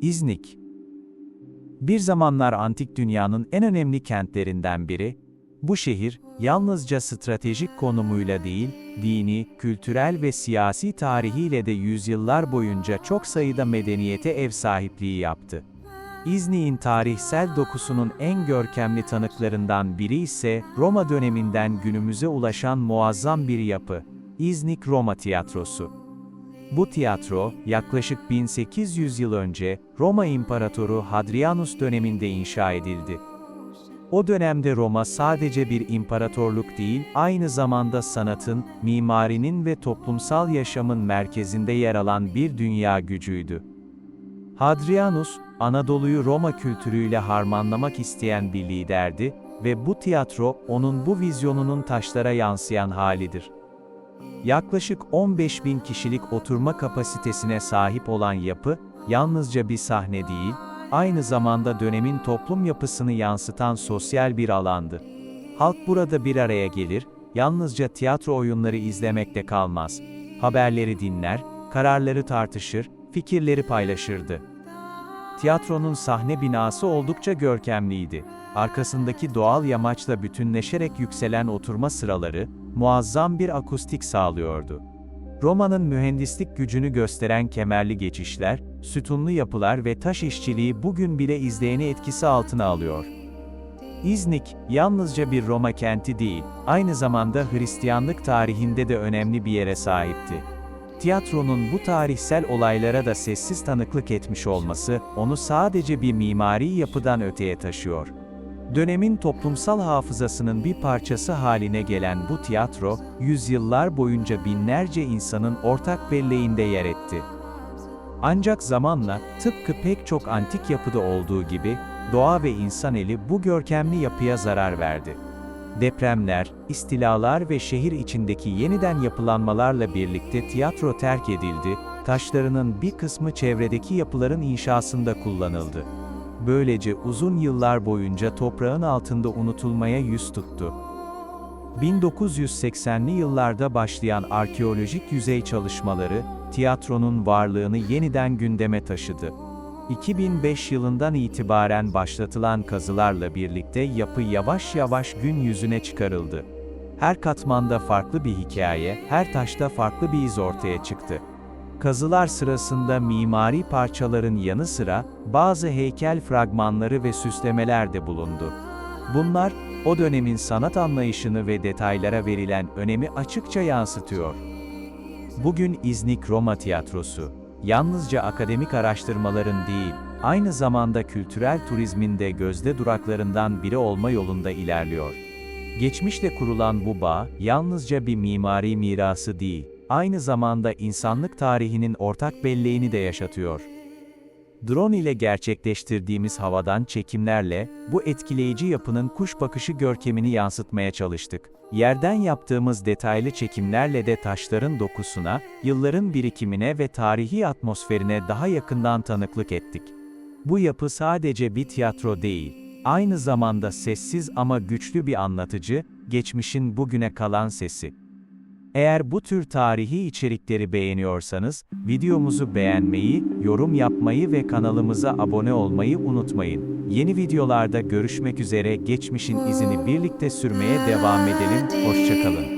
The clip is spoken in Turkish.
İznik Bir zamanlar antik dünyanın en önemli kentlerinden biri, bu şehir, yalnızca stratejik konumuyla değil, dini, kültürel ve siyasi tarihiyle de yüzyıllar boyunca çok sayıda medeniyete ev sahipliği yaptı. İznik'in tarihsel dokusunun en görkemli tanıklarından biri ise Roma döneminden günümüze ulaşan muazzam bir yapı, İznik Roma Tiyatrosu. Bu tiyatro, yaklaşık 1800 yıl önce Roma İmparatoru Hadrianus döneminde inşa edildi. O dönemde Roma sadece bir imparatorluk değil, aynı zamanda sanatın, mimarinin ve toplumsal yaşamın merkezinde yer alan bir dünya gücüydü. Hadrianus, Anadolu'yu Roma kültürüyle harmanlamak isteyen bir liderdi ve bu tiyatro, onun bu vizyonunun taşlara yansıyan halidir. Yaklaşık 15 bin kişilik oturma kapasitesine sahip olan yapı, yalnızca bir sahne değil, aynı zamanda dönemin toplum yapısını yansıtan sosyal bir alandı. Halk burada bir araya gelir, yalnızca tiyatro oyunları izlemekte kalmaz. Haberleri dinler, kararları tartışır, fikirleri paylaşırdı. Tiyatronun sahne binası oldukça görkemliydi. Arkasındaki doğal yamaçla bütünleşerek yükselen oturma sıraları, muazzam bir akustik sağlıyordu. Roma'nın mühendislik gücünü gösteren kemerli geçişler, sütunlu yapılar ve taş işçiliği bugün bile izleyeni etkisi altına alıyor. İznik, yalnızca bir Roma kenti değil, aynı zamanda Hristiyanlık tarihinde de önemli bir yere sahipti. Tiyatronun bu tarihsel olaylara da sessiz tanıklık etmiş olması, onu sadece bir mimari yapıdan öteye taşıyor. Dönemin toplumsal hafızasının bir parçası haline gelen bu tiyatro, yüzyıllar boyunca binlerce insanın ortak belleğinde yer etti. Ancak zamanla, tıpkı pek çok antik yapıda olduğu gibi, doğa ve insan eli bu görkemli yapıya zarar verdi. Depremler, istilalar ve şehir içindeki yeniden yapılanmalarla birlikte tiyatro terk edildi, taşlarının bir kısmı çevredeki yapıların inşasında kullanıldı. Böylece uzun yıllar boyunca toprağın altında unutulmaya yüz tuttu. 1980'li yıllarda başlayan arkeolojik yüzey çalışmaları, tiyatronun varlığını yeniden gündeme taşıdı. 2005 yılından itibaren başlatılan kazılarla birlikte yapı yavaş yavaş gün yüzüne çıkarıldı. Her katmanda farklı bir hikaye, her taşta farklı bir iz ortaya çıktı. Kazılar sırasında mimari parçaların yanı sıra, bazı heykel fragmanları ve süslemeler de bulundu. Bunlar, o dönemin sanat anlayışını ve detaylara verilen önemi açıkça yansıtıyor. Bugün İznik Roma Tiyatrosu, yalnızca akademik araştırmaların değil, aynı zamanda kültürel turizmin de gözde duraklarından biri olma yolunda ilerliyor. Geçmişle kurulan bu bağ, yalnızca bir mimari mirası değil, aynı zamanda insanlık tarihinin ortak belleğini de yaşatıyor. Drone ile gerçekleştirdiğimiz havadan çekimlerle, bu etkileyici yapının kuş bakışı görkemini yansıtmaya çalıştık. Yerden yaptığımız detaylı çekimlerle de taşların dokusuna, yılların birikimine ve tarihi atmosferine daha yakından tanıklık ettik. Bu yapı sadece bir tiyatro değil, aynı zamanda sessiz ama güçlü bir anlatıcı, geçmişin bugüne kalan sesi. Eğer bu tür tarihi içerikleri beğeniyorsanız, videomuzu beğenmeyi, yorum yapmayı ve kanalımıza abone olmayı unutmayın. Yeni videolarda görüşmek üzere geçmişin izini birlikte sürmeye devam edelim, hoşçakalın.